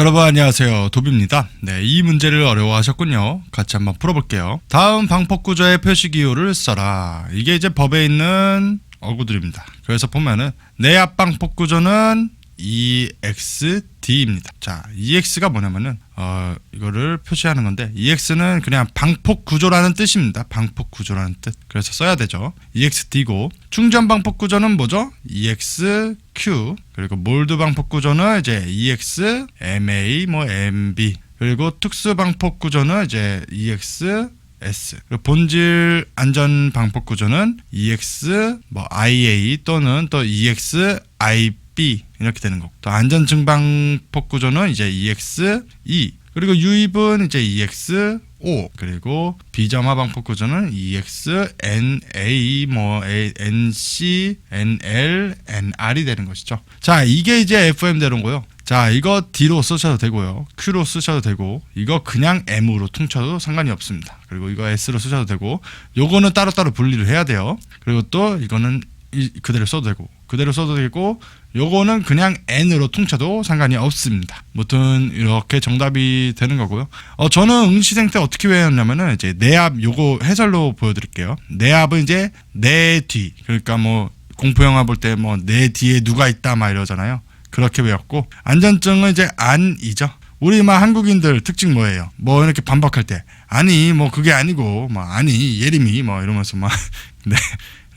여러분 안녕하세요. 도비입니다. 네, 이 문제를 어려워하셨군요. 같이 한번 풀어볼게요. 다음 방법 구조의 표시 기호를 써라. 이게 이제 법에 있는 어구들입니다. 그래서 보면은 내앞 방법 구조는 EXD입니다. 자 EX가 뭐냐면은 어 이거를 표시하는 건데 EX는 그냥 방폭 구조라는 뜻입니다. 방폭 구조라는 뜻. 그래서 써야 되죠. EXD고. 충전 방폭 구조는 뭐죠? EXQ 그리고 몰드 방폭 구조는 이제 EX MA 뭐 MB 그리고 특수 방폭 구조는 이제 EX S. 그리고 본질 안전 방폭 구조는 EX 뭐 IA 또는 또 EX 이렇게 되는 거고 또 안전 증방폭 구조는 이제 EX E 그리고 유입은 이제 EX O 그리고 비점화 방폭 구조는 EX NA 뭐 A, NC NL NR이 되는 것이죠. 자 이게 이제 FM대로고요. 자 이거 D로 쓰셔도 되고요. Q로 쓰셔도 되고 이거 그냥 M으로 퉁쳐도 상관이 없습니다. 그리고 이거 S로 쓰셔도 되고 요거는 따로따로 분리를 해야 돼요. 그리고 또 이거는 이, 그대로 써도 되고 그대로 써도 되고 요거는 그냥 n으로 퉁쳐도 상관이 없습니다. 무튼 이렇게 정답이 되는 거고요. 어 저는 응시생 때 어떻게 외웠냐면은 이제 내압 요거 해설로 보여드릴게요. 내압은 이제 내 뒤 그러니까 뭐 공포 영화 볼 때 뭐 내 뒤에 누가 있다 막 이러잖아요. 그렇게 외웠고 안전증은 이제 안이죠. 우리 막 한국인들 특징 뭐예요? 뭐 이렇게 반박할 때 아니 뭐 그게 아니고 뭐 아니 예림이 뭐 이러면서 막 네.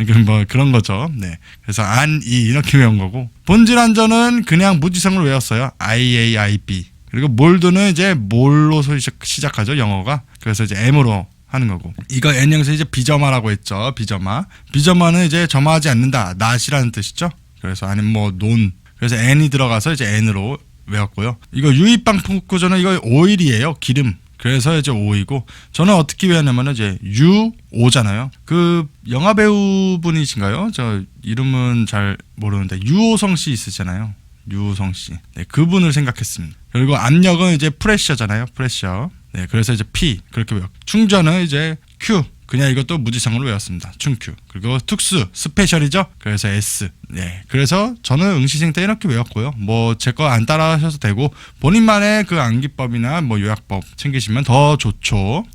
그뭐 그런 거죠. 네. 그래서 안이 이렇게 외운 거고 본질 안전은 그냥 무지성을 외웠어요. IAIB. 그리고 몰드는 이제 몰로 시작- 시작하죠. 영어가. 그래서 이제 M으로 하는 거고. 이거 N형에서 이제 비점화라고 했죠. 비점화. 비점화는 이제 점화하지 않는다. not이라는 뜻이죠. 그래서 아니면 뭐 논. 그래서 N이 들어가서 이제 N으로 외웠고요. 이거 유입방 풍 구조는 이거 오일이에요. 기름. 그래서 이제 오이고 저는 어떻게 외웠냐면은 이제 유오잖아요. 그 영화 배우분이신가요? 저 이름은 잘 모르는데 유호성 씨 있으잖아요. 유호성 씨. 네, 그분을 생각했습니다. 그리고 압력은 이제 프레셔잖아요. 프레셔. 네, 그래서 이제 P 그렇게 외웠고 충전은 이제 Q 그냥 이것도 무지성으로 외웠습니다. 충Q. 그리고 특수, 스페셜이죠. 그래서 S. 네. 그래서 저는 응시생 때 이렇게 외웠고요. 뭐 제 거 안 따라 하셔도 되고 본인만의 그 암기법이나 뭐 요약법 챙기시면 더 좋죠.